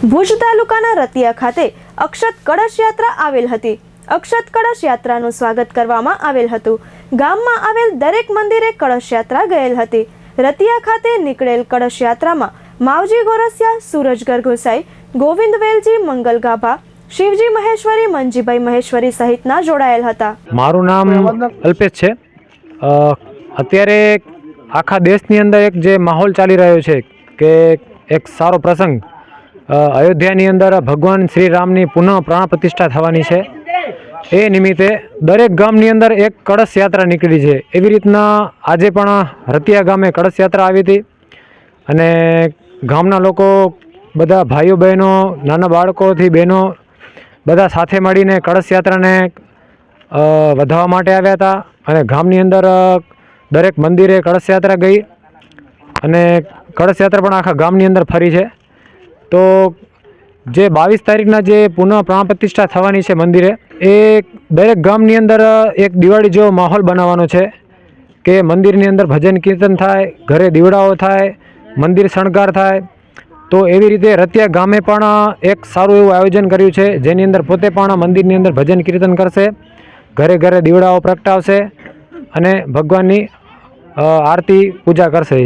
ભુજ તાલુકાના રતિયા ખાતે અક્ષત કળશ યાત્રા આવેલ હતી. અક્ષત કળશ યાત્રાનું સ્વાગત કરવામાં આવેલ હતું. ગામમાં આવેલ દરેક મંદિરે કળશ યાત્રા ગયેલ હતી. રતિયા ખાતે નીકળેલ કળશ યાત્રામાં માવજી ગોરસિયા, સૂરજ ગરગોસાઈ ગોવિંદ વેલજી, મંગલ ગાભા, શિવજી મહેશ્વરી, મંજીભાઈ મહેશ્વરી સહિતના જોડાયેલ હતા. મારું નામ અલ્પેશ છે. અત્યારે આખા દેશની અંદર એક જે માહોલ ચાલી રહ્યો છે કે એક સારો પ્રસંગ અયોધ્યાની અંદર ભગવાન શ્રી રામની પુનઃ પ્રાણ પ્રતિષ્ઠા થવાની છે. એ નિમિત્તે દરેક ગામની અંદર એક કળશ યાત્રા નીકળી છે. એવી રીતના આજે પણ રતિયા ગામે કળશ યાત્રા આવી હતી અને ગામના લોકો બધા ભાઈઓ બહેનો નાના બાળકોથી બહેનો બધા સાથે મળીને કળશ યાત્રાને અ, વધાવવા માટે આવ્યા હતા અને ગામની અંદર દરેક મંદિરે કળશ યાત્રા ગઈ અને કળશ યાત્રા પણ આખા ગામની અંદર ફરી છે. તો જે બાવીસ તારીખના જે પુનઃ પ્રાણ પ્રતિષ્ઠા થવાની છે મંદિરે, એ દરેક ગામની અંદર એક દિવાળી જેવો માહોલ બનાવવાનો છે કે મંદિરની અંદર ભજન કીર્તન થાય, ઘરે દીવડાઓ થાય, મંદિર શણગાર થાય. તો એવી રીતે રતિયા ગામે પણ એક સારું એવું આયોજન કર્યું છે, જેની અંદર પોતે પણ મંદિરની અંદર ભજન કીર્તન કરશે, ઘરે ઘરે દીવડાઓ પ્રગટાવશે અને ભગવાનની આરતી પૂજા કરશે